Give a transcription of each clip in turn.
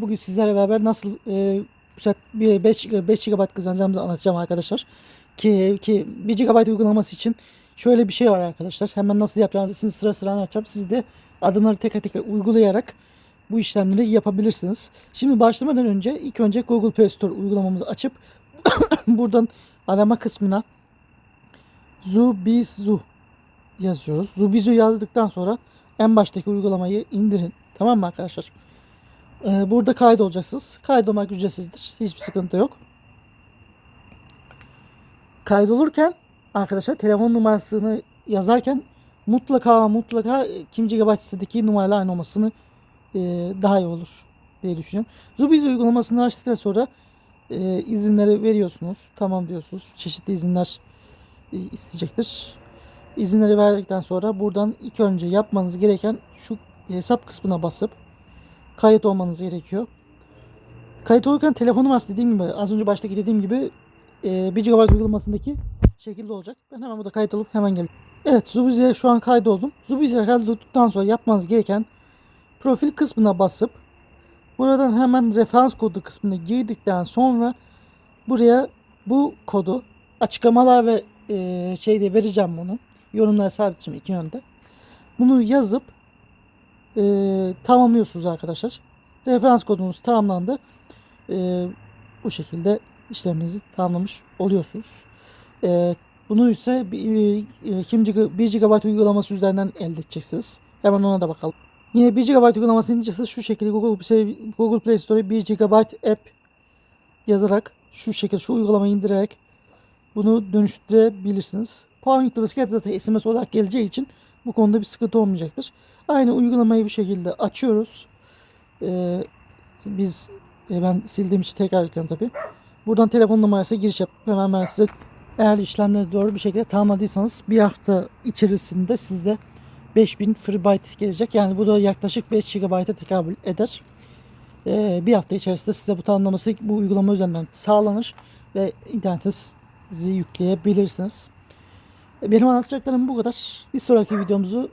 bugün sizlerle beraber nasıl e, bu set- bir 5, 5 GB kazanacağımızı anlatacağım arkadaşlar. Ki, ki 1 GB uygulaması için şöyle bir şey var arkadaşlar. Hemen nasıl yapacağınızı sizin sıra sıra anlatacağım. Siz de adımları tekrar tekrar uygulayarak bu işlemleri yapabilirsiniz. Şimdi başlamadan önce ilk önce Google Play Store uygulamamızı açıp buradan arama kısmına Zubizu yazıyoruz. Zubizu yazdıktan sonra en baştaki uygulamayı indirin. Tamam mı arkadaşlar? Ee, burada kaydolacaksınız. Kaydolmak ücretsizdir. Hiçbir sıkıntı yok. Kaydolurken arkadaşlar telefon numarasını yazarken mutlaka mutlaka e, kim GB sitedeki numarayla aynı olmasını e, daha iyi olur diye düşünüyorum. Zubiz uygulamasını açtıktan sonra e, izinleri veriyorsunuz. Tamam diyorsunuz. Çeşitli izinler e, isteyecektir. İzinleri verdikten sonra buradan ilk önce yapmanız gereken şu hesap kısmına basıp kayıt olmanız gerekiyor. Kayıt olurken telefon numarası dediğim gibi az önce baştaki dediğim gibi e, 1 GB uygulamasındaki şekilde olacak. Ben hemen burada kayıt olup hemen geliyorum. Evet Zubize'ye şu an kaydoldum. Zubize'ye kaydolduktan sonra yapmanız gereken profil kısmına basıp buradan hemen referans kodu kısmına girdikten sonra buraya bu kodu açıklamalar ve e, şeyde vereceğim bunu. Yorumlara sabitleyeceğim iki yönde. Bunu yazıp e, tamamlıyorsunuz arkadaşlar. Referans kodunuz tamamlandı. E, bu şekilde işleminizi tamamlamış oluyorsunuz. E, bunu ise bir, e, kim GB 1 GB uygulaması üzerinden elde edeceksiniz. Hemen ona da bakalım. Yine 1 GB uygulamasını indireceksiniz. Şu şekilde Google Google Play Store'a 1 GB app yazarak şu şekilde şu uygulamayı indirerek bunu dönüştürebilirsiniz. Puan yüklemesi zaten SMS olarak geleceği için bu konuda bir sıkıntı olmayacaktır. Aynı uygulamayı bu şekilde açıyoruz. Ee, biz e, ben sildiğim için tekrar yüklüyorum tabi. Buradan telefon numarası giriş yap. Hemen ben size eğer işlemleri doğru bir şekilde tamamladıysanız bir hafta içerisinde size 5000 FreeByte gelecek. Yani bu da yaklaşık 5 GB'a tekabül eder. Ee, bir hafta içerisinde size bu tamamlaması bu uygulama üzerinden sağlanır ve internetinizi yükleyebilirsiniz. Benim anlatacaklarım bu kadar. Bir sonraki videomuzu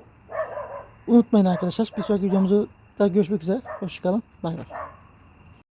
unutmayın arkadaşlar. Bir sonraki videomuzu da görüşmek üzere. Hoşçakalın. Bay bay.